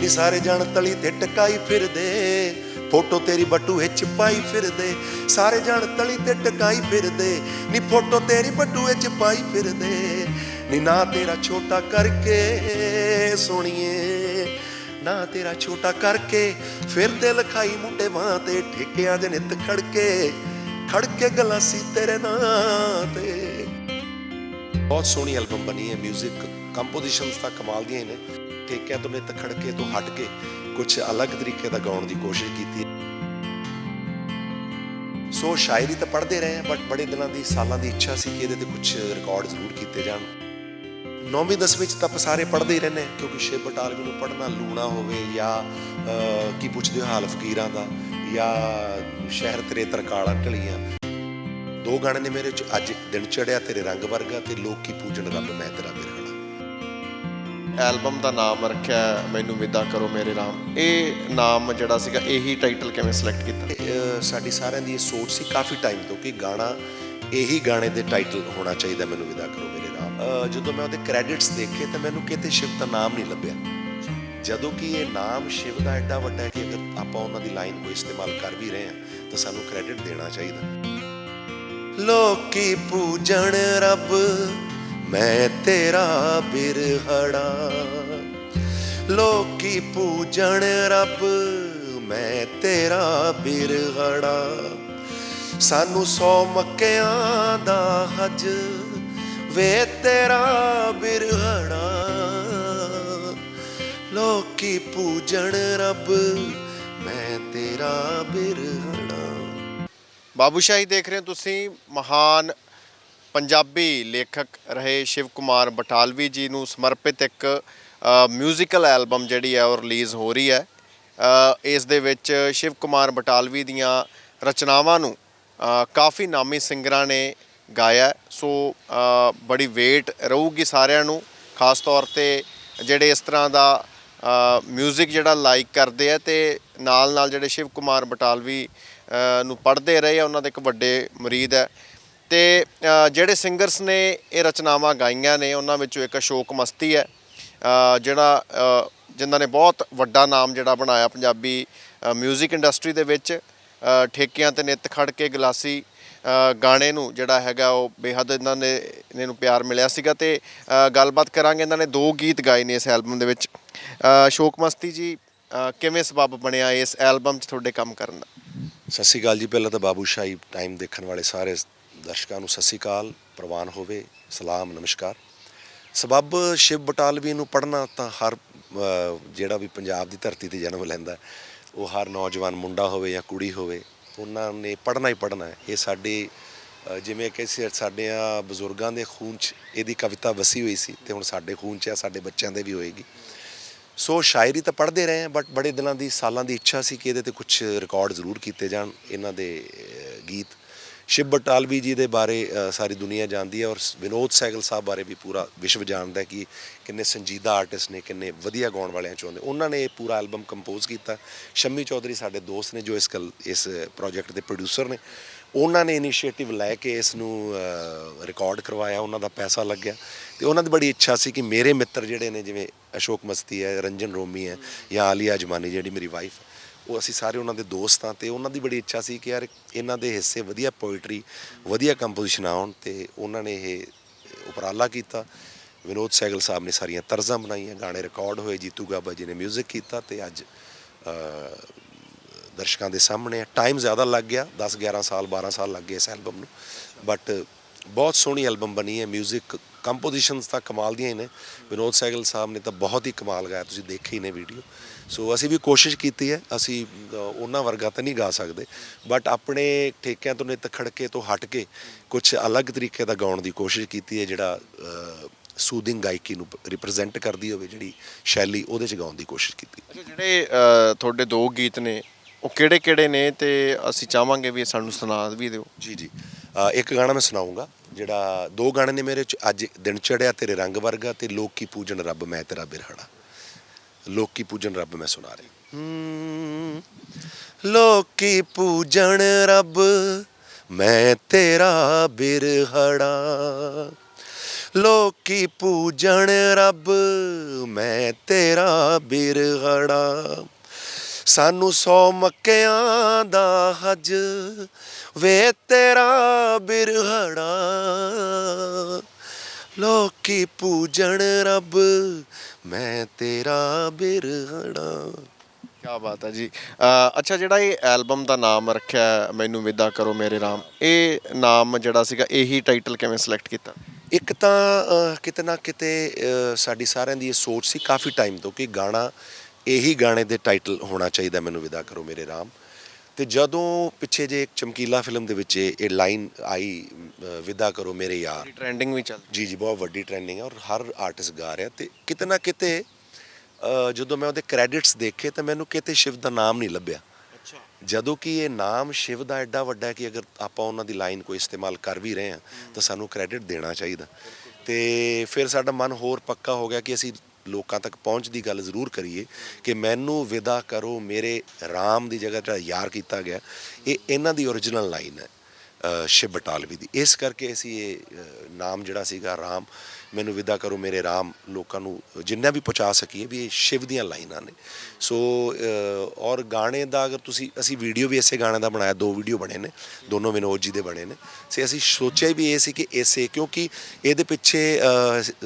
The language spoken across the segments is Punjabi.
ਨੀ ਸਾਰੇ ਜਾਣ ਤਲੀ ਤੇ ਟਕਾਈ ਫਿਰਦੇ। ਫੋਟੋ ਤੇਰੀ ਬਟੂ ਵਿੱਚ ਪਾਈ ਫਿਰਦੇ। ਸਾਰੇ ਜਾਣ ਤਲੀ ਤੇ ਟਕਾਈ ਫਿਰਦੇ। ਨੀ ਫੋਟੋ ਤੇਰੀ ਬਟੂ ਵਿੱਚ ਪਾਈ ਫਿਰਦੇ। ਨੀ ਨਾ ਤੇਰਾ ਛੋਟਾ ਕਰਕੇ ਸੋਣੀਏ। ਨਾ ਤੇਰਾ ਛੋਟਾ ਕਰਕੇ ਫਿਰ ਲਖਾਈ ਮੁੰਡੇ ਵਾਂ ਤੇ ਠੇਕਿਆਂ ਦੇ ਨਿੱਤ ਖੜਕੇ। ਖੜਕੇ ਗਲਾਸੀ ਤੇਰੇ ਨਾਂ ਤੇ। ਬਹੁਤ ਸੋਹਣੀ ਐਲਬਮ ਬਣੀ ਹੈ। 뮤직 ਕੰਪੋਜੀਸ਼ਨਸ ਤਾਂ ਕਮਾਲ ਦੀਆਂ ਨੇ। ਠੇਕਿਆਂ ਤੋਂ ਨਿੱਤ ਖੜਕੇ ਤੋਂ ਹਟ ਕੇ ਕੁਝ ਅਲੱਗ ਤਰੀਕੇ ਦਾ ਗਾਉਣ ਦੀ ਕੋਸ਼ਿਸ਼ ਕੀਤੀ। ਸੋ ਸ਼ਾਇਰੀ ਤਾਂ ਪੜ੍ਹਦੇ ਰਹੇ ਬਟ ਬੜੇ ਦਿਨਾਂ ਦੀ ਸਾਲਾਂ ਦੀ ਇੱਛਾ ਸੀ ਕਿ ਇਹਦੇ ਤੇ ਕੁਝ ਰਿਕਾਰਡ ਜ਼ਰੂਰ ਕੀਤੇ ਜਾਣ। ਨੌਵੀਂ ਦਸਵੀਂ ਚ ਤਾਂ ਸਾਰੇ ਪੜ੍ਹਦੇ ਹੀ ਰਹਿੰਦੇ ਕਿਉਂਕਿ ਸ਼ਿਵ ਬਟਾਲਵੀ ਨੂੰ ਪੜ੍ਹਨਾ ਲੂਣਾ ਹੋਵੇ ਜਾਂ ਅਹ, ਕੀ ਪੁੱਛਦੇ ਹੋ ਹਾਲ ਫਕੀਰਾਂ ਦਾ ਜਾਂ ਸ਼ਹਿਰ ਤੇਰੇ ਤਰਕਾਲਾਂ ਢਲੀਆਂ। ਦੋ ਗਾਣੇ ਨੇ ਮੇਰੇ ਚ ਅੱਜ ਦਿਨ ਚੜਿਆ ਤੇਰੇ ਰੰਗ ਵਰਗਾ ਤੇ ਲੋਕ ਕੀ ਪੂਜਣ ਰੱਬ ਮੈਂ ਤੇਰਾ ਬਿਰਹਣਾ ਐਲਬਮ ਦਾ ਨਾਮ ਰੱਖਿਆ ਮੈਨੂੰ ਵਿਦਾ ਕਰੋ ਮੇਰੇ ਰਾਮ। ਇਹ ਨਾਮ ਜਿਹੜਾ ਸੀਗਾ, ਇਹੀ ਟਾਈਟਲ ਕਿਵੇਂ ਸਿਲੈਕਟ ਕੀਤਾ? ਸਾਡੀ ਸਾਰਿਆਂ ਦੀ ਇਹ ਸੋਚ ਸੀ ਕਾਫੀ ਟਾਈਮ ਤੋਂ ਕਿ ਗਾਣਾ ਇਹੀ ਗਾਣੇ ਦੇ ਟਾਈਟਲ ਹੋਣਾ ਚਾਹੀਦਾ, ਮੈਨੂੰ ਵਿਦਾ ਕਰੋ ਮੇਰੇ ਨਾਮ ਜਦੋਂ ਮੈਂ ਉਹਦੇ ਕ੍ਰੈਡਿਟਸ ਦੇਖੇ ਤਾਂ ਮੈਨੂੰ ਕਿਤੇ ਸ਼ਿਵ ਦਾ ਨਾਮ ਨਹੀਂ ਲੱਭਿਆ। ਜਦੋਂ ਕਿ ਇਹ ਨਾਮ ਸ਼ਿਵ ਦਾ ਐਡਾ ਵੱਡਾ ਹੈ ਕਿ ਅਗਰ ਆਪਾਂ ਉਹਨਾਂ ਦੀ ਲਾਈਨ ਕੋਈ ਇਸਤੇਮਾਲ ਕਰ ਵੀ ਰਹੇ ਹਾਂ, ਤਾਂ ਸਾਨੂੰ ਕ੍ਰੈਡਿਟ ਦੇਣਾ ਚਾਹੀਦਾ। ਲੋਕੀ ਪੂਜਣ ਰੱਬ ਮੈਂ ਤੇਰਾ ਬਿਰਹੜਾ। ਲੋਕੀ ਪੂਜਣ ਰੱਬ, ਮੈਂ ਤੇਰਾ ਬਿਰਹੜਾ। ਸਾਨੂੰ ਸੌ ਮੱਕਿਆਂ ਦਾ ਹਜ, ਵੇ ਤੇਰਾ ਬਿਰਹੜਾ। ਲੋਕੀ ਪੂਜਣ ਰੱਬ, ਮੈਂ ਤੇਰਾ ਬਿਰਹੜਾ। ਬਾਬੂਸ਼ਾਹੀ ਦੇਖ ਰਹੇ ਹੋ ਤੁਸੀਂ ਮਹਾਨ ਪੰਜਾਬੀ ਲੇਖਕ ਰਹੇ ਸ਼ਿਵ ਕੁਮਾਰ ਬਟਾਲਵੀ ਜੀ ਨੂੰ ਸਮਰਪਿਤ ਇੱਕ ਮਿਊਜ਼ੀਕਲ ਐਲਬਮ ਜਿਹੜੀ ਹੈ ਉਹ ਰਿਲੀਜ਼ ਹੋ ਰਹੀ ਹੈ। ਇਸ ਦੇ ਵਿੱਚ ਸ਼ਿਵ ਕੁਮਾਰ ਬਟਾਲਵੀ ਦੀਆਂ ਰਚਨਾਵਾਂ ਨੂੰ ਕਾਫੀ ਨਾਮੀ ਸਿੰਗਰਾਂ ਨੇ ਗਾਇਆ ਸੋ ਬੜੀ ਵੇਟ ਰਹੂਗੀ ਸਾਰਿਆਂ ਨੂੰ, ਖਾਸ ਤੌਰ ਤੇ ਜਿਹੜੇ ਇਸ ਤਰ੍ਹਾਂ ਦਾ ਮਿਊਜ਼ਿਕ ਜਿਹੜਾ ਲਾਈਕ ਕਰਦੇ ਆ ਤੇ ਨਾਲ ਨਾਲ ਜਿਹੜੇ ਸ਼ਿਵ ਕੁਮਾਰ ਬਟਾਲਵੀ ਨੂੰ ਪੜ੍ਹਦੇ ਰਹੇ ਆ, ਉਹਨਾਂ ਦੇ ਇੱਕ ਵੱਡੇ ਮੁਰੀਦ ਹੈ। ਤੇ ਜਿਹੜੇ ਸਿੰਗਰਸ ਨੇ ਇਹ ਰਚਨਾਵਾਂ ਗਾਈਆਂ ਨੇ, ਉਹਨਾਂ ਵਿੱਚੋਂ ਇੱਕ ਅਸ਼ੋਕ ਮਸਤੀ ਹੈ ਜਿਹੜਾ ਜਿਨ੍ਹਾਂ ਨੇ ਬਹੁਤ ਵੱਡਾ ਨਾਮ ਜਿਹੜਾ ਬਣਾਇਆ ਪੰਜਾਬੀ ਮਿਊਜ਼ਿਕ ਇੰਡਸਟਰੀ ਦੇ ਵਿੱਚ ਠੇਕਿਆਂ ਤੇ ਨਿੱਤ ਖੜ ਕੇ ਗਲਾਸੀ ਗਾਣੇ ਨੂੰ ਜਿਹੜਾ ਹੈਗਾ ਉਹ ਬੇਹੱਦ ਇਹਨਾਂ ਨੇ, ਇਹਨਾਂ ਨੂੰ ਪਿਆਰ ਮਿਲਿਆ ਸੀਗਾ ਤੇ ਗੱਲਬਾਤ ਕਰਾਂਗੇ ਇਹਨਾਂ ਨੇ ਦੋ ਗੀਤ ਗਾਏ ਨੇ ਇਸ ਐਲਬਮ ਦੇ ਵਿੱਚ। ਸ਼ੋਕ ਮਸਤੀ ਜੀ ਕਿਵੇਂ ਸਬਬ ਬਣਿਆ ਇਸ ਐਲਬਮ 'ਚ ਤੁਹਾਡੇ ਕੰਮ ਕਰਨ ਦਾ? ਸਤਿ ਸ਼੍ਰੀ ਅਕਾਲ ਜੀ, ਪਹਿਲਾਂ ਤਾਂ ਬਾਬੂ ਸ਼ਾਹੀ ਟਾਈਮ ਦੇਖਣ ਵਾਲੇ ਸਾਰੇ ਦਰਸ਼ਕਾਂ ਨੂੰ ਸਤਿ ਸ਼੍ਰੀ ਅਕਾਲ, ਪ੍ਰਵਾਨ ਹੋਵੇ, ਸਲਾਮ, ਨਮਸਕਾਰ। ਸਬੱਬ ਸ਼ਿਵ ਬਟਾਲਵੀ ਨੂੰ ਪੜ੍ਹਨਾ ਤਾਂ ਹਰ ਜਿਹੜਾ ਵੀ ਪੰਜਾਬ ਦੀ ਧਰਤੀ ਤੇ ਜਨਮ ਲੈਂਦਾ, ਉਹ ਹਰ ਨੌਜਵਾਨ ਮੁੰਡਾ ਹੋਵੇ ਜਾਂ ਕੁੜੀ ਹੋਵੇ, ਉਹਨਾਂ ਨੇ ਪੜ੍ਹਨਾ ਹੀ ਪੜ੍ਹਨਾ ਹੈ। ਇਹ ਸਾਡੇ ਜਿਵੇਂ ਕਿ ਸੀ- ਸਾਡੇ ਆ ਬਜ਼ੁਰਗਾਂ ਦੇ ਖੂਨ 'ਚ ਇਹਦੀ ਕਵਿਤਾ ਵਸੀ ਹੋਈ ਸੀ ਤੇ ਹੁਣ ਸਾਡੇ ਖੂਨ 'ਚ ਆ, ਸਾਡੇ ਬੱਚਿਆਂ ਦੇ ਵੀ ਹੋਏਗੀ। ਸੋ ਸ਼ਾਇਰੀ ਤਾਂ ਪੜ੍ਹਦੇ ਰਹੇ ਹਾਂ, ਬਟ ਬੜੇ ਦਿਨਾਂ ਦੀ, ਸਾਲਾਂ ਦੀ ਇੱਛਾ ਸੀ ਕਿ ਇਹਦੇ ਤੇ ਕੁਝ ਰਿਕਾਰਡ ਜ਼ਰੂਰ ਕੀਤੇ ਜਾਣ, ਇਹਨਾਂ ਦੇ ਗੀਤ। ਸ਼ਿਵ ਬਟਾਲਵੀ ਜੀ ਦੇ ਬਾਰੇ ਸਾਰੀ ਦੁਨੀਆ ਜਾਣਦੀ ਹੈ ਔਰ ਵਿਨੋਦ ਸੈਗਲ ਸਾਹਿਬ ਬਾਰੇ ਵੀ ਪੂਰਾ ਵਿਸ਼ਵ ਜਾਣਦਾ ਕਿ ਕਿੰਨੇ ਸੰਜੀਦਾ ਆਰਟਿਸਟ ਨੇ, ਕਿੰਨੇ ਵਧੀਆ ਗਾਉਣ ਵਾਲਿਆਂ ਚੋਂ ਹੁੰਦੇ ਉਹਨਾਂ ਨੇ ਇਹ ਪੂਰਾ ਐਲਬਮ ਕੰਪੋਜ਼ ਕੀਤਾ। ਸ਼ੰਮੀ ਚੌਧਰੀ ਸਾਡੇ ਦੋਸਤ ਨੇ ਜੋ ਇਸ ਕਲ ਇਸ ਪ੍ਰੋਜੈਕਟ ਦੇ ਪ੍ਰੋਡਿਊਸਰ ਨੇ। ਉਹਨਾਂ ਨੇ ਇਨੀਸ਼ੀਏਟਿਵ ਲੈ ਕੇ ਇਸ ਨੂੰ ਰਿਕਾਰਡ ਕਰਵਾਇਆ। ਉਹਨਾਂ ਦਾ ਪੈਸਾ ਲੱਗਿਆ। ਤੇ ਉਹਨਾਂ ਦੀ ਬੜੀ ਇੱਛਾ ਸੀ ਕਿ ਮੇਰੇ ਮਿੱਤਰ ਜਿਹੜੇ ਨੇ, ਜਿਵੇਂ ਅਸ਼ੋਕ ਮਸਤੀ ਹੈ, ਰੰਜਨ ਰੋਮੀ ਹੈ ਜਾਂ ਆਲੀਆ ਅਜਮਾਨੀ, ਜਿਹੜੀ ਮੇਰੀ ਵਾਈਫ ਉਹ ਅਸੀਂ ਸਾਰੇ ਉਹਨਾਂ ਦੇ ਦੋਸਤ ਹਾਂ ਤੇ ਉਹਨਾਂ ਦੀ ਬੜੀ ਇੱਛਾ ਸੀ ਕਿ ਯਾਰ ਇਹਨਾਂ ਦੇ ਹਿੱਸੇ ਵਧੀਆ ਪੋਇਟਰੀ ਵਧੀਆ ਕੰਪੋਜੀਸ਼ਨ ਆਉਣ ਤੇ ਉਹਨਾਂ ਨੇ ਇਹ ਉਪਰਾਲਾ ਕੀਤਾ ਵਿਨੋਦ ਸੈਗਲ ਸਾਹਿਬ ਨੇ ਸਾਰੀਆਂ ਤਰਜ਼ਾਂ ਬਣਾਈਆਂ ਗਾਣੇ ਰਿਕਾਰਡ ਹੋਏ ਜੀਤੂ ਗਾਬਾ ਜੀ ਨੇ 뮤직 ਕੀਤਾ ਤੇ ਅੱਜ ਅਹ, ਦਰਸ਼ਕਾਂ ਦੇ ਸਾਹਮਣੇ ਟਾਈਮ ਜ਼ਿਆਦਾ ਲੱਗ ਗਿਆ 10 11 ਸਾਲ 12 ਸਾਲ ਲੱਗ ਗਏ ਇਸ ਐਲਬਮ ਨੂੰ ਬਟ ਬਹੁਤ ਸੋਹਣੀ ਐਲਬਮ ਬਣੀ ਹੈ 뮤직 ਕੰਪੋਜੀਸ਼ਨਸ ਤਾਂ ਕਮਾਲ ਦੀਆਂ ਹੀ ਨੇ। ਵਿਨੋਦ ਸੈਗਲ ਸਾਹਿਬ ਨੇ ਤਾਂ ਬਹੁਤ ਹੀ ਕਮਾਲ ਗਾਇਆ ਤੁਸੀਂ ਦੇਖੇ ਹੀ ਨੇ ਵੀਡੀਓ ਸੋ ਅਸੀਂ ਵੀ ਕੋਸ਼ਿਸ਼ ਕੀਤੀ ਹੈ ਅਸੀਂ ਉਹਨਾਂ ਵਰਗਾ ਤਾਂ ਨਹੀਂ ਗਾ ਸਕਦੇ। ਬਟ ਆਪਣੇ ਠੇਕਿਆਂ ਤੋਂ ਨਿੱਤ ਖੜਕੇ ਤੋਂ ਹਟ ਕੇ ਕੁਝ ਅਲੱਗ ਤਰੀਕੇ ਦਾ ਗਾਉਣ ਦੀ ਕੋਸ਼ਿਸ਼ ਕੀਤੀ ਹੈ ਜਿਹੜਾ ਸੂਦਿੰਗ ਗਾਇਕੀ ਨੂੰ ਰਿਪਰੈਜ਼ੈਂਟ ਕਰਦੀ ਹੋਵੇ ਜਿਹੜੀ ਸ਼ੈਲੀ ਉਹਦੇ ਚ ਗਾਉਣ ਦੀ ਕੋਸ਼ਿਸ਼ ਕੀਤੀ। ਅੱਛਾ ਜਿਹੜੇ ਤੁਹਾਡੇ ਦੋ ਗੀਤ ਨੇ ਉਹ ਕਿਹੜੇ ਕਿਹੜੇ ਨੇ? ਤੇ ਅਸੀਂ ਚਾਹਾਂਗੇ ਵੀ ਸਾਨੂੰ ਸੁਣਾ ਵੀ ਦਿਓ। ਜੀ ਜੀ। ਇੱਕ ਗਾਣਾ ਮੈਂ ਸੁਣਾਉਂਗਾ ਜਿਹੜਾ ਦੋ ਗਾਣੇ ਨੇ ਮੇਰੇ ਚ, ਅੱਜ ਦਿਨ ਚੜਿਆ ਤੇਰੇ ਰੰਗ ਵਰਗਾ ਤੇ ਲੋਕੀ ਪੂਜਣ ਰੱਬ ਮੈਂ ਤੇਰਾ ਬਿਰਹੜਾ ਲੋਕੀ ਪੂਜਣ ਰੱਬ ਮੈਂ ਸੁਣਾ ਰਿਹਾ। ਲੋਕ ਲੋਕੀ ਪੂਜਣ ਰੱਬ ਮੈਂ ਤੇਰਾ ਬਿਰਹੜਾ ਲੋਕੀ ਪੂਜਣ ਰੱਬ ਮੈਂ ਤੇਰਾ ਬਿਰਹੜਾ ਸਾਨੂੰ ਸੌ ਮੱਕਿਆਂ ਦਾ ਹਜ ਵੇ ਤੇਰਾ ਬਿਰਹੜਾ। ਲੋਕੀ ਪੂਜਣ ਰੱਬ ਮੈਂ ਤੇਰਾ ਬਿਰਹੜਾ। ਕੀ ਬਾਤ ਹੈ ਜੀ। ਅ, ਅੱਛਾ ਜਿਹੜਾ ਇਹ ਐਲਬਮ ਦਾ ਨਾਮ ਰੱਖਿਆ ਹੈ, ਮੈਨੂੰ ਵਿਦਾ ਕਰੋ ਮੇਰੇ ਰਾਮ। ਇਹ ਨਾਮ ਜਿਹੜਾ ਸੀਗਾ ਇਹੀ ਟਾਈਟਲ ਕਿਵੇਂ ਸਿਲੈਕਟ ਕੀਤਾ? ਇੱਕ ਤਾਂ ਅਹ, ਕਿਤੇ ਨਾ ਕਿਤੇ ਅਹ, ਸਾਡੀ ਸਾਰਿਆਂ ਦੀ ਇਹ ਸੋਚ ਸੀ ਕਾਫੀ ਟਾਈਮ ਤੋਂ ਕਿ ਗਾਣਾ ਇਹੀ ਗਾਣੇ ਦੇ ਟਾਈਟਲ ਹੋਣਾ ਚਾਹੀਦਾ ਮੈਨੂੰ ਵਿਦਾ ਕਰੋ ਮੇਰੇ ਰਾਮ। ਤੇ ਜਦੋਂ ਪਿੱਛੇ ਜੇ ਇੱਕ ਚਮਕੀਲਾ ਫਿਲਮ ਦੇ ਵਿੱਚ ਇਹ ਲਾਈਨ ਆਈ ਵਿਦਾ ਕਰੋ ਮੇਰੇ ਯਾਰ। ਟ੍ਰੈਂਡਿੰਗ ਵੀ ਚੱਲ ਜੀ ਜੀ ਬਹੁਤ ਵੱਡੀ ਟ੍ਰੈਂਡਿੰਗ ਹੈ ਔਰ ਹਰ ਆਰਟਿਸਟ ਗਾ ਰਿਹਾ। ਤੇ ਕਿਤੇ ਨਾ ਕਿਤੇ ਜਦੋਂ ਮੈਂ ਉਹਦੇ ਕ੍ਰੈਡਿਟਸ ਦੇਖੇ ਤਾਂ ਮੈਨੂੰ ਕਿਤੇ ਸ਼ਿਵ ਦਾ ਨਾਮ ਨਹੀਂ ਲੱਭਿਆ। ਅੱਛਾ। ਜਦੋਂ ਕਿ ਇਹ ਨਾਮ ਸ਼ਿਵ ਦਾ ਐਡਾ ਵੱਡਾ ਹੈ ਕਿ ਅਗਰ ਆਪਾਂ ਉਹਨਾਂ ਦੀ ਲਾਈਨ ਕੋਈ ਇਸਤੇਮਾਲ ਕਰ ਵੀ ਰਹੇ ਹਾਂ ਤਾਂ ਸਾਨੂੰ ਕ੍ਰੈਡਿਟ ਦੇਣਾ ਚਾਹੀਦਾ। ਤੇ ਫਿਰ ਸਾਡਾ ਮਨ ਹੋਰ ਪੱਕਾ ਹੋ ਗਿਆ ਕਿ ਅਸੀਂ ਲੋਕਾਂ ਤੱਕ ਪਹੁੰਚ ਦੀ ਗੱਲ ਜ਼ਰੂਰ ਕਰੀਏ ਕਿ ਮੈਨੂੰ ਵਿਦਾ ਕਰੋ, ਮੇਰੇ ਰਾਮ ਦੀ ਜਗ੍ਹਾ ਜਿਹੜਾ ਯਾਰ ਕੀਤਾ ਗਿਆ, ਇਹ ਇਹਨਾਂ ਦੀ ਓਰੀਜਨਲ ਲਾਈਨ ਹੈ ਸ਼ਿਵ ਬਟਾਲਵੀ ਦੀ। ਇਸ ਕਰਕੇ ਅਸੀਂ ਇਹ ਨਾਮ ਜਿਹੜਾ ਸੀਗਾ ਰਾਮ ਮੈਨੂੰ ਵਿਦਾ ਕਰੋ ਮੇਰੇ ਰਾਮ ਲੋਕਾਂ ਨੂੰ ਜਿੰਨਾ ਵੀ ਪਹੁੰਚਾ ਸਕੀਏ ਵੀ ਇਹ ਸ਼ਿਵ ਦੀਆਂ ਲਾਈਨਾਂ ਨੇ। ਸੋ ਔਰ ਗਾਣੇ ਦਾ ਅਗਰ ਤੁਸੀਂ, ਅਸੀਂ ਵੀਡੀਓ ਵੀ ਇਸੇ ਗਾਣੇ ਦਾ ਬਣਾਇਆ, ਦੋ ਵੀਡੀਓ ਬਣੇ ਨੇ, ਦੋਨੋਂ ਵਿਨੋਦ ਜੀ ਦੇ ਬਣੇ ਨੇ। ਸੇ ਅਸੀਂ ਸੋਚਿਆ ਵੀ ਇਹ ਸੀ ਕਿ ਇਸੇ, ਕਿਉਂਕਿ ਇਹਦੇ ਪਿੱਛੇ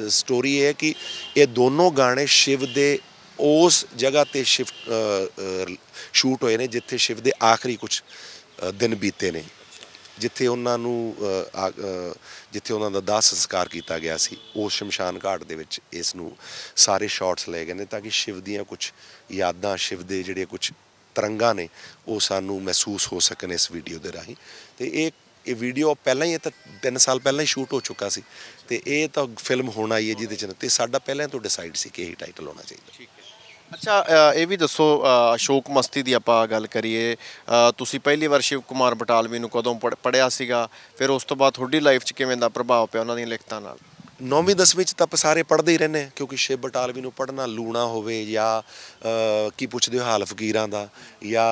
ਸਟੋਰੀ ਇਹ ਹੈ ਕਿ ਇਹ ਦੋਨੋਂ ਗਾਣੇ ਸ਼ਿਵ ਦੇ ਉਸ ਜਗ੍ਹਾ ਤੇ ਸ਼ਿਫਟ ਸ਼ੂਟ ਹੋਏ ਨੇ, ਜਿੱਥੇ ਸ਼ਿਵ ਦੇ ਆਖਰੀ ਕੁਝ ਦਿਨ ਬੀਤੇ ਨੇ। ਜਿੱਥੇ ਉਹਨਾਂ ਨੂੰ ਅ, ਜਿੱਥੇ ਉਹਨਾਂ ਦਾ ਦਾਹ ਸੰਸਕਾਰ ਕੀਤਾ ਗਿਆ ਸੀ ਉਹ ਸ਼ਮਸ਼ਾਨ ਘਾਟ ਦੇ ਵਿੱਚ ਇਸ ਨੂੰ ਸਾਰੇ ਸ਼ਾਟਸ ਲਏ ਗਏ ਨੇ ਤਾਂ ਕਿ ਸ਼ਿਵ ਦੀਆਂ ਕੁਝ ਯਾਦਾਂ ਸ਼ਿਵ ਦੇ ਜਿਹੜੇ ਕੁਝ ਤਰੰਗਾਂ ਨੇ ਉਹ ਸਾਨੂੰ ਮਹਿਸੂਸ ਹੋ ਸਕਣ ਇਸ ਵੀਡੀਓ ਦੇ ਰਾਹੀਂ। ਤੇ ਇਹ ਇਹ ਵੀਡੀਓ ਪਹਿਲਾਂ ਹੀ ਇਹ ਤਾਂ 3 ਸਾਲ ਪਹਿਲਾਂ ਹੀ ਸ਼ੂਟ ਹੋ ਚੁੱਕਾ ਸੀ ਤੇ ਇਹ ਤਾਂ ਫਿਲਮ ਹੋਣਾ ਹੀ ਹੈ ਜਿਹਦੇ ਚ ਤੇ ਸਾਡਾ ਪਹਿਲਾਂ ਤੋਂ ਡਿਸਾਈਡ ਸੀ ਕਿ ਇਹ ਟਾਈਟਲ ਹੋਣਾ ਚਾਹੀਦਾ। ਠੀਕ ਹੈ। ਅੱਛਾ ਅ, ਇਹ ਵੀ ਦੱਸੋ ਅ, ਅਸ਼ੋਕ ਮਸਤੀ ਦੀ ਆਪਾਂ ਗੱਲ ਕਰੀਏ ਅ, ਤੁਸੀਂ ਪਹਿਲੀ ਵਾਰ ਸ਼ਿਵ ਕੁਮਾਰ ਬਟਾਲਵੀ ਨੂੰ ਕਦੋਂ ਪੜਿਆ ਸੀਗਾ? ਫਿਰ ਉਸ ਤੋਂ ਬਾਅਦ ਤੁਹਾਡੀ ਲਾਈਫ 'ਚ ਕਿਵੇਂ ਦਾ ਪ੍ਰਭਾਵ ਪਿਆ ਉਹਨਾਂ ਦੀਆਂ ਲਿਖਤਾਂ ਨਾਲ? ਨੌਵੀਂ ਦਸਵੀਂ ਚ ਤਾਂ ਆਪਾਂ ਸਾਰੇ ਪੜ੍ਹਦੇ ਹੀ ਰਹਿੰਦੇ ਹਾਂ ਕਿਉਂਕਿ ਸ਼ਿਵ ਬਟਾਲਵੀ ਨੂੰ ਪੜ੍ਹਨਾ ਲੂਣਾ ਹੋਵੇ ਜਾਂ ਅਹ, ਕੀ ਪੁੱਛਦੇ ਹੋ ਹਾਲ ਫਕੀਰਾਂ ਦਾ ਜਾਂ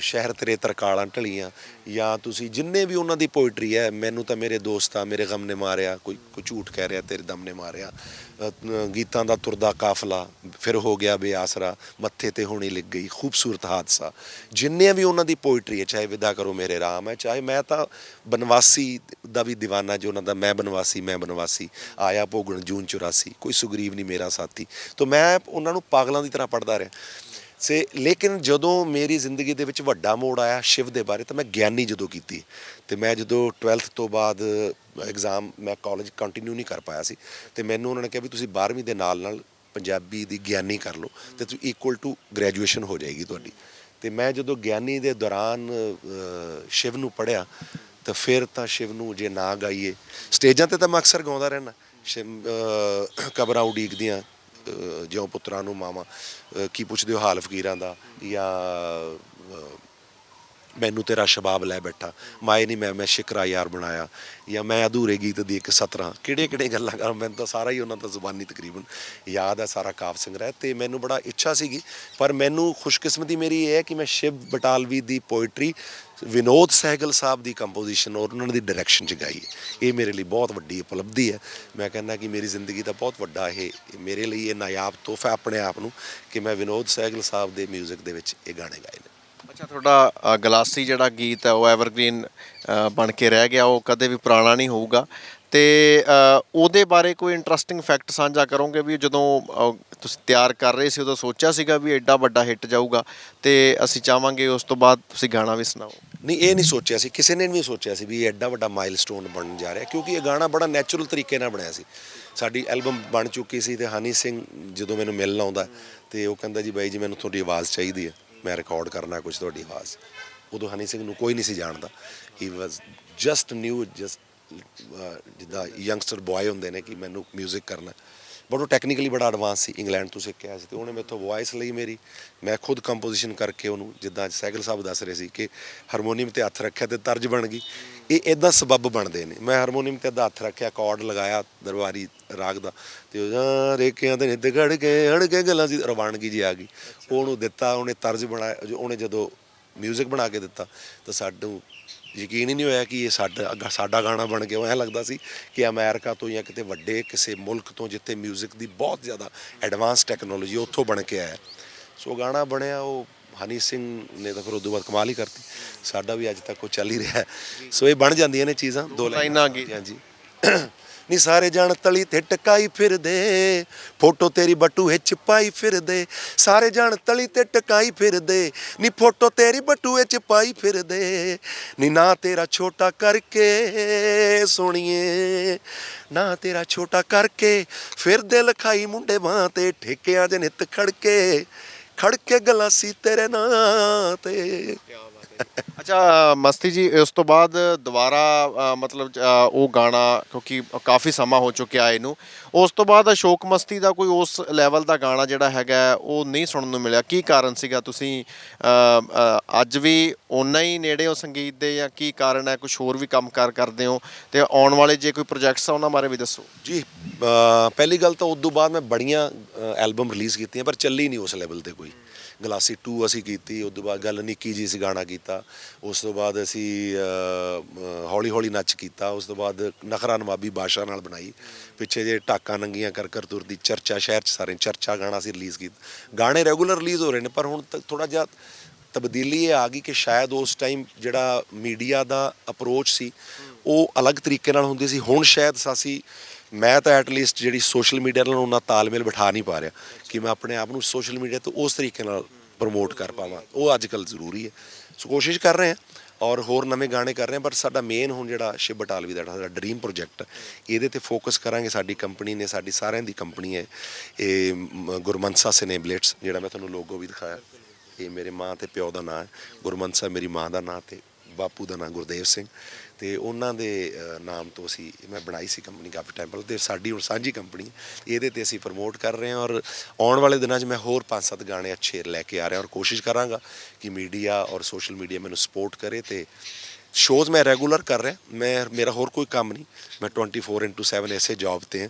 ਸ਼ਹਿਰ ਤੇਰੇ ਤਰਕਾਲਾਂ ਢਲੀਆਂ ਜਾਂ ਤੁਸੀਂ ਜਿੰਨੇ ਵੀ ਉਹਨਾਂ ਦੀ ਪੋਇਟਰੀ ਹੈ ਮੈਨੂੰ ਤਾਂ ਮੇਰੇ ਦੋਸਤਾਂ ਮੇਰੇ ਗਮ ਨੇ ਮਾਰਿਆ ਕੋਈ ਕੋਈ ਝੂਠ ਕਹਿ ਰਿਹਾ ਤੇਰੇ ਦਮ ਨੇ ਮਾਰਿਆ ਗੀਤਾਂ ਦਾ ਤੁਰਦਾ ਕਾਫਲਾ, ਫਿਰ ਹੋ ਗਿਆ ਬੇਆਸਰਾ, ਮੱਥੇ ਤੇ ਹੋਣੀ ਲਿਖ ਗਈ, ਖੂਬਸੂਰਤ ਹਾਦਸਾ। ਜਿੰਨੇ ਵੀ ਉਹਨਾਂ ਦੀ ਪੋਇਟਰੀ ਹੈ, ਚਾਹੇ ਵਿਦਾ ਕਰੋ ਮੇਰੇ ਰਾਮ ਹੈ, ਚਾਹੇ ਮੈਂ ਤਾਂ ਬਨਵਾਸੀ ਦਾ ਵੀ دیਵਾਨਾ ਜੋ ਉਹਨਾਂ ਦਾ ਮੈਂ ਬਨਵਾਸੀ ਮੈਂ ਬਨਵਾਸੀ, ਆਇਆ ਭੋਗਣ ਜੂਨ 84 ਕੋਈ ਸੁਗਰੀਵ ਨਹੀਂ ਮੇਰਾ ਸਾਥੀ। ਤਾਂ ਮੈਂ ਉਹਨਾਂ ਨੂੰ ਪਾਗਲਾਂ ਦੀ ਤਰ੍ਹਾਂ ਪੜਦਾ ਰਿਹਾ। ਸੇ ਲੇਕਿਨ ਜਦੋਂ ਮੇਰੀ ਜ਼ਿੰਦਗੀ ਦੇ ਵਿੱਚ ਵੱਡਾ ਮੋੜ ਆਇਆ ਸ਼ਿਵ ਦੇ ਬਾਰੇ, ਤਾਂ ਮੈਂ ਗਿਆਨੀ ਜਦੋਂ ਕੀਤੀ। ਤੇ ਮੈਂ ਜਦੋਂ 12th ਤੋਂ ਬਾਅਦ ਐਗਜ਼ਾਮ ਮੈਂ ਕਾਲਜ ਕੰਟੀਨਿਊ ਨਹੀਂ ਕਰ ਪਾਇਆ ਸੀ, ਤੇ ਮੈਨੂੰ ਉਹਨਾਂ ਨੇ ਕਿਹਾ ਵੀ ਤੁਸੀਂ 12ਵੀਂ ਦੇ ਨਾਲ ਨਾਲ ਪੰਜਾਬੀ ਦੀ ਗਿਆਨੀ ਕਰ ਲਓ, ਤੇ ਤੁਸੀਂ ਇਕੁਅਲ ਟੂ ਗ੍ਰੈਜੂਏਸ਼ਨ ਹੋ ਜਾਏਗੀ ਤੁਹਾਡੀ। ਤੇ ਮੈਂ ਜਦੋਂ ਗਿਆਨੀ ਦੇ ਦੌਰਾਨ ਸ਼ਿਵ ਨੂੰ ਪੜਿਆ ਤਾਂ ਫਿਰ ਤਾਂ ਸ਼ਿਵ ਨੂੰ ਜੇ ਨਾ ਗਾਈਏ, ਸਟੇਜਾਂ ਤੇ ਤਾਂ ਮੈਂ ਅਕਸਰ ਗਾਉਂਦਾ ਰਹਿਣਾ ਸ਼ਿਵ ਕਬਰਾਂ ਉਡੀਕਦੀਆਂ ਜਿਉਂ ਪੁੱਤਰਾਂ ਨੂੰ ਮਾਵਾਂ ਕੀ ਪੁੱਛਦੇ ਹੋ ਹਾਲ ਫਕੀਰਾਂ ਦਾ ਜਾਂ ਮੈਨੂੰ ਤੇਰਾ ਸ਼ਬਾਬ ਲੈ ਬੈਠਾ। ਮਾਏ ਨਹੀਂ ਮੈਂ ਮੈਂ ਸ਼ਿਕਰਾ ਯਾਰ ਬਣਾਇਆ। ਜਾਂ ਮੈਂ ਅਧੂਰੇ ਗੀਤ ਦੀ ਇੱਕ ਸਤਰਾਂ। ਕਿਹੜੇ ਕਿਹੜੇ ਗੱਲਾਂ ਕਰ, ਮੈਨੂੰ ਤਾਂ ਸਾਰਾ ਹੀ ਉਹਨਾਂ ਦਾ ਜ਼ੁਬਾਨੀ ਤਕਰੀਬਨ ਯਾਦ ਹੈ ਸਾਰਾ ਕਾਫ ਸੰਗ੍ਰਹਿ ਤੇ ਮੈਨੂੰ ਬੜਾ ਇੱਛਾ ਸੀਗੀ, ਪਰ ਮੈਨੂੰ ਖੁਸ਼ਕਿਸਮਤੀ ਮੇਰੀ ਇਹ ਹੈ ਕਿ ਮੈਂ ਸ਼ਿਵ ਬਟਾਲਵੀ ਦੀ ਪੋਇਟਰੀ ਵਿਨੋਦ ਸਹਿਗਲ ਸਾਹਿਬ ਦੀ ਕੰਪੋਜੀਸ਼ਨ ਔਰ ਉਹਨਾਂ ਦੀ ਡਾਇਰੈਕਸ਼ਨ ਚ ਗਾਈ ਇਹ ਮੇਰੇ ਲਈ ਬਹੁਤ ਵੱਡੀ ਉਪਲਬਧੀ ਹੈ। ਮੈਂ ਕਹਿੰਦਾ ਕਿ ਮੇਰੀ ਜ਼ਿੰਦਗੀ ਦਾ ਬਹੁਤ ਵੱਡਾ ਇਹ ਮੇਰੇ ਲਈ ਇਹ ਨਾਯਾਬ ਤੋਹਫਾ ਆਪਣੇ ਆਪ ਨੂੰ ਕਿ ਮੈਂ ਵਿਨੋਦ ਸਹਿਗਲ ਸਾਹਿਬ ਦੇ 뮤직 ਦੇ ਵਿੱਚ ਇਹ ਗਾਣੇ ਗਾਏ ਨੇ। ਅੱਛਾ ਤੁਹਾਡਾ ਅ, ਗਲਾਸੀ ਜਿਹੜਾ ਗੀਤ ਹੈ ਉਹ ਐਵਰਗ੍ਰੀਨ ਬਣ ਕੇ ਰਹਿ ਗਿਆ ਉਹ ਕਦੇ ਵੀ ਪੁਰਾਣਾ ਨਹੀਂ ਹੋਊਗਾ। ਤੇ ਅ, ਉਹਦੇ ਬਾਰੇ ਕੋਈ ਇੰਟਰਸਟਿੰਗ ਫੈਕਟ ਸਾਂਝਾ ਕਰੋਗੇ ਵੀ ਜਦੋਂ ਅ, ਤੁਸੀਂ ਤਿਆਰ ਕਰ ਰਹੇ ਸੀ ਉਦੋਂ ਸੋਚਿਆ ਸੀਗਾ ਵੀ ਐਡਾ ਵੱਡਾ ਹਿੱਟ ਜਾਊਗਾ ਤੇ ਅਸੀਂ ਚਾਹਾਂਗੇ ਉਸ ਤੋਂ ਬਾਅਦ ਤੁਸੀਂ ਗਾਣਾ ਵੀ ਸੁਣਾਓ। ਨਹੀਂ ਇਹ ਨਹੀਂ ਸੋਚਿਆ ਸੀ ਕਿਸੇ ਨੇ ਵੀ ਨਹੀਂ ਸੋਚਿਆ ਸੀ ਵੀ ਇਹ ਐਡਾ ਵੱਡਾ ਮਾਈਲਸਟੋਨ ਬਣਨ ਜਾ ਰਿਹਾ ਕਿਉਂਕਿ ਇਹ ਗਾਣਾ ਬੜਾ ਨੈਚੁਰਲ ਤਰੀਕੇ ਨਾਲ ਬਣਿਆ ਸੀ। ਸਾਡੀ ਐਲਬਮ ਬਣ ਚੁੱਕੀ ਸੀ ਤੇ ਹਨੀ ਸਿੰਘ ਜਦੋਂ ਮੈਨੂੰ ਮਿਲਣ ਆਉਂਦਾ ਤੇ ਉਹ ਕਹਿੰਦਾ ਜੀ ਬਾਈ ਜੀ ਮੈਨੂੰ ਤੁਹਾਡੀ ਆਵਾਜ਼ ਚਾਹੀਦੀ ਹੈ। ਮੈਂ ਰਿਕਾਰਡ ਕਰਨਾ ਕੁਝ ਤੁਹਾਡੀ ਆਵਾਜ਼। ਉਦੋਂ ਹਨੀ ਸਿੰਘ ਨੂੰ ਕੋਈ ਨਹੀਂ ਸੀ ਜਾਣਦਾ। He was just new just ਜਿੱਦਾਂ ਯੰਗਸਟਰ ਬॉय ਹੁੰਦੇ ਨੇ ਕਿ ਮੈਨੂੰ 뮤직 ਕਰਨਾ। ਬਟ ਉਹ ਟੈਕਨੀਕਲੀ ਬੜਾ ਐਡਵਾਂਸ ਸੀ ਇੰਗਲੈਂਡ ਤੋਂ ਸਿੱਖਿਆ ਸੀ ਤੇ ਉਹਨੇ ਮੇਥੋਂ ਵੌਇਸ ਲਈ ਮੇਰੀ ਮੈਂ ਖੁਦ ਕੰਪੋਜੀਸ਼ਨ ਕਰਕੇ ਉਹਨੂੰ ਜਿੱਦਾਂ ਸੈਗਲ ਸਾਹਿਬ ਦੱਸ ਰਹੇ ਸੀ ਕਿ ਹਾਰਮੋਨੀਅਮ ਤੇ ਹੱਥ ਰੱਖਿਆ ਤੇ ਤਰਜ ਬਣ ਗਈ। ਇਹ ਇਦਾਂ ਸਬੱਬ ਬਣਦੇ ਨੇ। ਮੈਂ ਹਾਰਮੋਨੀਅਮ ਤੇ ਅੱਧਾ ਹੱਥ ਰੱਖਿਆ ਕਾਰਡ ਲਗਾਇਆ ਦਰਬਾਰੀ ਰਾਗ ਦਾ ਤੇ ਉਹ ਜਾਂ ਰੇਕਿਆਂ ਦੇ ਨਿੱਤ ਗੜ ਕੇ ਹੜ ਕੇ ਗੱਲਾਂ ਦੀ ਰਵਾਨਗੀ ਜੀ ਆ ਗਈ। ਉਹਨੂੰ ਦਿੱਤਾ ਉਹਨੇ ਤਰਜ ਬਣਾਇਆ ਉਹਨੇ ਜਦੋਂ 뮤직 ਬਣਾ ਕੇ ਦਿੱਤਾ ਤਾਂ ਸਾਨੂੰ ਯਕੀਨ ਹੀ ਨਹੀਂ ਹੋਇਆ ਕਿ ਇਹ ਸਾਡਾ ਸਾਡਾ ਗਾਣਾ ਬਣ ਗਿਆ। ਐਂ ਲੱਗਦਾ ਸੀ ਕਿ ਅਮਰੀਕਾ ਤੋਂ ਜਾਂ ਕਿਤੇ ਵੱਡੇ ਕਿਸੇ ਮੁਲਕ ਤੋਂ ਜਿੱਥੇ 뮤직 ਦੀ ਬਹੁਤ ਜ਼ਿਆਦਾ ਐਡਵਾਂਸ ਟੈਕਨੋਲੋਜੀ ਉੱਥੋਂ ਬਣ ਕੇ ਆਇਆ। ਸੋ ਗਾਣਾ ਬਣਿਆ ਉਹ ਹਨੀ ਸਿੰਘ ਨੇ ਤਾਂ ਫਿਰ ਉਦੋਂ ਬਾਅਦ ਕਮਾਲ ਹੀ ਕਰਤੀ। ਸਾਡਾ ਵੀ ਅੱਜ ਤੱਕ ਉਹ ਚੱਲ ਹੀ ਰਿਹਾ। ਸੋ ਇਹ ਬਣ ਜਾਂਦੀਆਂ ਨੇ ਚੀਜ਼ਾਂ ਦੋ ਲਾਈਨਾਂ। ਹਾਂਜੀ। ਨਹੀਂ ਸਾਰੇ ਜਾਣ ਤਲੀ ਤੇ ਟਕਾਈ ਫਿਰਦੇ। ਫੋਟੋ ਤੇਰੀ ਬਟੂ ਵਿੱਚ ਪਾਈ ਫਿਰਦੇ। ਸਾਰੇ ਜਾਣ ਤਲੀ ਤੇ ਟਕਾਈ ਫਿਰਦੇ। ਨਹੀਂ ਫੋਟੋ ਤੇਰੀ ਬਟੂ ਵਿੱਚ ਪਾਈ ਫਿਰਦੇ। ਨੀ ਨਾ ਤੇਰਾ ਛੋਟਾ ਕਰਕੇ ਸੋਣੀਏ। ਨਾ ਤੇਰਾ ਛੋਟਾ ਕਰਕੇ ਫਿਰਦੇ ਲਖਾਈ ਮੁੰਡੇ ਬਾਹ ਤੇ ਠੇਕਿਆਂ ਦੇ ਨਿੱਤ ਖੜਕੇ। ਖੜਕੇ ਗਲਾਸੀ ਤੇਰੇ ਨਾਂ ਤੇ। ਅੱਛਾ ਮਸਤੀ ਜੀ ਉਸ ਤੋਂ ਬਾਅਦ ਦੁਬਾਰਾ ਅ, ਮਤਲਬ ਅ, ਉਹ ਗਾਣਾ ਕਿਉਂਕਿ ਕਾਫੀ ਸਮਾਂ ਹੋ ਚੁੱਕਿਆ ਇਹਨੂੰ ਉਸ ਤੋਂ ਬਾਅਦ ਅਸ਼ੋਕ ਮਸਤੀ ਦਾ ਕੋਈ ਉਸ ਲੈਵਲ ਦਾ ਗਾਣਾ ਜਿਹੜਾ ਹੈਗਾ ਹੈ, ਉਹ ਨਹੀਂ ਸੁਣਨ ਨੂੰ ਮਿਲਿਆ। ਕੀ ਕਾਰਨ ਸੀਗਾ? ਤੁਸੀਂ ਅ, ਅ, ਅੱਜ ਵੀ ਓਨਾ ਹੀ ਨੇੜੇ ਹੋ ਸੰਗੀਤ ਦੇ ਜਾਂ ਕੀ ਕਾਰਨ ਹੈ? ਕੁਝ ਹੋਰ ਵੀ ਕੰਮ ਕਾਰ ਕਰਦੇ ਹੋ? ਤੇ ਆਉਣ ਵਾਲੇ ਜੇ ਕੋਈ ਪ੍ਰੋਜੈਕਟਸ ਆ ਉਹਨਾਂ ਬਾਰੇ ਵੀ ਦੱਸੋ। ਜੀ ਅ, ਪਹਿਲੀ ਗੱਲ ਤਾਂ ਉਸ ਤੋਂ ਬਾਅਦ ਮੈਂ ਬੜੀਆਂ ਐਲਬਮ ਰਿਲੀਜ਼ ਕੀਤੀਆਂ ਪਰ ਚੱਲੀ ਨਹੀਂ ਉਸ ਲੈਵਲ ਤੇ ਕੋਈ। ਗਲਾਸੀ 2 ਅਸੀਂ ਕੀਤੀ, ਉਸ ਤੋਂ ਬਾਅਦ ਗੱਲ ਨਿੱਕੀ ਜੀ ਸੀ ਗਾਣਾ ਕੀਤਾ, ਉਸ ਤੋਂ ਬਾਅਦ ਅਸੀਂ ਹੌਲੀ ਹੌਲੀ ਨੱਚ ਕੀਤਾ, ਉਸ ਤੋਂ ਬਾਅਦ ਨਖਰਾ ਨਵਾਬੀ ਬਾਸ਼ਾ ਨਾਲ ਬਣਾਈ, ਪਿੱਛੇ ਜੇ ਢਾਕਾਂ ਨੰਗੀਆਂ ਕਰ ਕਰ ਤੁਰਦੀ ਚਰਚਾ, ਸ਼ਹਿਰ ਚ ਸਾਰੇ ਚਰਚਾ ਗਾਣਾ ਅਸੀਂ ਰਿਲੀਜ਼ ਕੀਤਾ। ਗਾਣੇ ਰੈਗੂਲਰ ਰਿਲੀਜ਼ ਹੋ ਰਹੇ ਨੇ, ਪਰ ਹੁਣ ਥੋੜਾ ਜਿਹਾ ਤਬਦੀਲੀ ਇਹ ਆ ਗਈ ਕਿ ਸ਼ਾਇਦ ਉਸ ਟਾਈਮ ਜਿਹੜਾ ਮੀਡੀਆ ਦਾ ਅਪਰੋਚ ਸੀ, ਉਹ ਅਲੱਗ ਤਰੀਕੇ ਨਾਲ ਹੁੰਦੀ ਸੀ, ਹੁਣ ਸ਼ਾਇਦ ਸਾਸੀ ਮੈਂ ਤਾਂ ਐਟਲੀਸਟ ਜਿਹੜੀ ਸੋਸ਼ਲ ਮੀਡੀਆ ਨਾਲ ਉਹਨਾਂ ਤਾਲਮੇਲ ਬਿਠਾ ਨਹੀਂ ਪਾ ਰਿਹਾ ਕਿ ਮੈਂ ਆਪਣੇ ਆਪ ਨੂੰ ਸੋਸ਼ਲ ਮੀਡੀਆ ਤੋਂ ਉਸ ਤਰੀਕੇ ਨਾਲ ਪ੍ਰਮੋਟ ਕਰ ਪਾਵਾਂ। ਉਹ ਅੱਜ ਕੱਲ ਜ਼ਰੂਰੀ ਹੈ। ਸੋ ਕੋਸ਼ਿਸ਼ ਕਰ ਰਹੇ ਹਾਂ ਔਰ ਹੋਰ ਨਵੇਂ ਗਾਣੇ ਕਰ ਰਹੇ ਹਾਂ ਪਰ ਸਾਡਾ ਮੇਨ ਹੁਣ ਜਿਹੜਾ ਸ਼ਿਵ ਬਟਾਲਵੀ ਦਾ ਸਾਡਾ ਡ੍ਰੀਮ ਪ੍ਰੋਜੈਕਟ ਇਹਦੇ ਤੇ ਫੋਕਸ ਕਰਾਂਗੇ। ਸਾਡੀ ਕੰਪਨੀ ਨੇ ਸਾਡੀ ਸਾਰਿਆਂ ਦੀ ਕੰਪਨੀ ਹੈ ਇਹ ਮ, ਗੁਰਮਨਸਾ ਸਿਨੇਬਲੇਟਸ ਜਿਹੜਾ ਮੈਂ ਤੁਹਾਨੂੰ ਲੋਗੋ ਵੀ ਦਿਖਾਇਆ। ਇਹ ਮੇਰੇ ਮਾਂ ਤੇ ਪਿਓ ਦਾ ਨਾਂ ਹੈ। ਗੁਰਮਨਸਾ ਮੇਰੀ ਮਾਂ ਦਾ ਨਾਂ ਤੇ ਬਾਪੂ ਦਾ ਨਾਂ ਗੁਰਦੇਵ ਸਿੰਘ ਤੇ ਉਹਨਾਂ ਦੇ ਨਾਮ ਤੋਂ ਅਸੀਂ ਮੈਂ ਬਣਾਈ ਸੀ ਕੰਪਨੀ ਕਾਫੀ ਟਾਈਮ ਪਹਿਲਾਂ ਤੇ ਸਾਡੀ ਹੁਣ ਸਾਂਝੀ ਕੰਪਨੀ। ਇਹਦੇ ਤੇ ਅਸੀਂ ਪ੍ਰਮੋਟ ਕਰ ਰਹੇ ਹਾਂ ਔਰ ਆਉਣ ਵਾਲੇ ਦਿਨਾਂ 'ਚ ਮੈਂ ਹੋਰ ਪੰਜ ਸੱਤ ਗਾਣੇ ਅੱਛੇ ਲੈ ਕੇ ਆ ਰਿਹਾ ਔਰ ਕੋਸ਼ਿਸ਼ ਕਰਾਂਗਾ ਕਿ ਮੀਡੀਆ ਔਰ ਸੋਸ਼ਲ ਮੀਡੀਆ ਮੈਨੂੰ ਸਪੋਰਟ ਕਰੇ ਤੇ ਸ਼ੋਜ਼ ਮੈਂ ਰੈਗੂਲਰ ਕਰ ਰਿਹਾ। ਮੈਂ ਮੇਰਾ ਹੋਰ ਕੋਈ ਕੰਮ ਨਹੀਂ। ਮੈਂ 24/7 ਐਸੇ ਜੌਬ ਤੇ ਹਾਂ।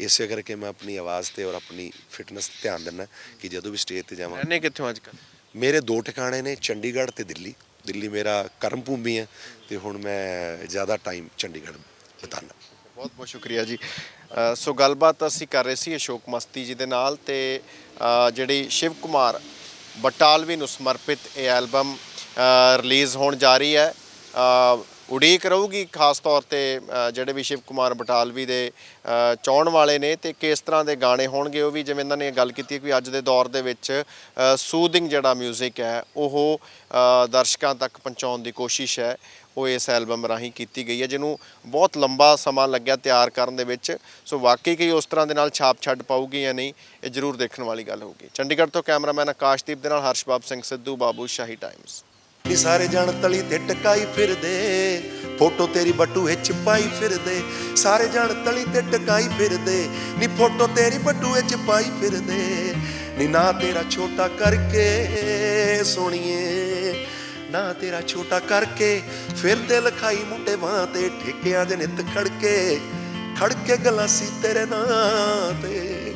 ਇਸੇ ਕਰਕੇ ਮੈਂ ਆਪਣੀ ਆਵਾਜ਼ ਤੇ ਔਰ ਆਪਣੀ ਫਿਟਨੈਸ ਤੇ ਧਿਆਨ ਦਿੰਦਾ ਕਿ ਜਦੋਂ ਵੀ ਸਟੇਜ ਤੇ ਜਾਵਾਂ। ਰਹਿੰਦੇ ਕਿੱਥੋਂ ਅੱਜ ਕੱਲ੍ਹ? ਮੇਰੇ ਦੋ ਟਿਕਾਣੇ ਨੇ ਚੰਡੀਗੜ੍ਹ ਤੇ ਦਿੱਲੀ। ਦਿੱਲੀ ਮੇਰਾ ਕਰਮ ਭੂਮੀ ਹੈ ਤੇ ਹੁਣ ਮੈਂ ਜ਼ਿਆਦਾ ਟਾਈਮ ਚੰਡੀਗੜ੍ਹ ਬਿਤਾਨਾ। ਬਹੁਤ ਬਹੁਤ ਸ਼ੁਕਰੀਆ ਜੀ। ਸੋ ਗੱਲਬਾਤ ਅਸੀਂ ਕਰ ਰਹੇ ਸੀ ਅਸ਼ੋਕ ਮਸਤੀ ਜੀ ਦੇ ਨਾਲ ਤੇ ਜਿਹੜੀ ਸ਼ਿਵ ਕੁਮਾਰ ਬਟਾਲਵੀ ਨੂੰ ਸਮਰਪਿਤ ਇਹ ਐਲਬਮ ਰਿਲੀਜ਼ ਹੋਣ ਜਾ ਰਹੀ ਹੈ। ਉਡੀਕ ਰਹੂਗੀ ਖਾਸ ਤੌਰ ਤੇ ਜਿਹੜੇ ਵੀ ਸ਼ਿਵ ਕੁਮਾਰ ਬਟਾਲਵੀ ਦੇ ਅ, ਚਾਹਣ ਵਾਲੇ ਨੇ ਤੇ ਕਿਸ ਤਰ੍ਹਾਂ ਦੇ ਗਾਣੇ ਹੋਣਗੇ ਉਹ ਵੀ ਜਿਵੇਂ ਇਹਨਾਂ ਨੇ ਗੱਲ ਕੀਤੀ ਕਿ ਅੱਜ ਦੇ ਦੌਰ ਦੇ ਵਿੱਚ ਸੂਦਿੰਗ ਜਿਹੜਾ 뮤직 ਹੈ ਉਹ ਦਰਸ਼ਕਾਂ ਤੱਕ ਪਹੁੰਚਾਉਣ ਦੀ ਕੋਸ਼ਿਸ਼ ਹੈ ਉਹ ਇਸ ਐਲਬਮ ਰਾਹੀਂ ਕੀਤੀ ਗਈ ਹੈ ਜਿਹਨੂੰ ਬਹੁਤ ਲੰਬਾ ਸਮਾਂ ਲੱਗਿਆ ਤਿਆਰ ਕਰਨ ਦੇ ਵਿੱਚ ਸੋ ਵਾਕਈ ਕਿ ਉਸ ਤਰ੍ਹਾਂ ਦੇ ਨਾਲ ਛਾਪ ਛੱਡ ਪਾਊਗੀ ਜਾਂ ਨਹੀਂ ਇਹ ਜ਼ਰੂਰ ਦੇਖਣ ਵਾਲੀ ਗੱਲ ਹੋਊਗੀ। ਚੰਡੀਗੜ੍ਹ ਤੋਂ ਕੈਮਰਾਮੈਨ ਆਕਾਸ਼ਦੀਪ ਦੇ ਨਾਲ ਹਰਸ਼ਬਾਬ ਸਿੰਘ ਸਿੱਧੂ ਬਾਬੂ ਸ਼ਾਹੀ ਟਾਈਮਸ ਨੀ ਸਾਰੇ ਜਾਣ ਤਲੀ ਤੇ ਟਕਾਈ ਫਿਰਦੇ। ਫੋਟੋ ਤੇਰੀ ਬਟੂ ਵਿੱਚ ਪਾਈ ਫਿਰਦੇ। ਸਾਰੇ ਜਾਣ ਤਲੀ ਤੇ ਟਕਾਈ ਫਿਰਦੇ। ਨੀ ਫੋਟੋ ਤੇਰੀ ਬਟੂ ਵਿੱਚ ਪਾਈ ਫਿਰਦੇ। ਨੀ ਨਾ ਤੇਰਾ ਛੋਟਾ ਕਰਕੇ ਸੋਣੀਏ। ਨਾ ਤੇਰਾ ਛੋਟਾ ਕਰਕੇ ਫਿਰਦੇ ਲਖਾਈ ਮੁੰਡੇ ਬਾਹ ਤੇ ਠੇਕਿਆਂ ਦੇ ਨਿੱਤ ਖੜਕੇ। ਖੜਕੇ ਗਲਾਸੀ ਤੇਰੇ ਨਾਂ ਤੇ।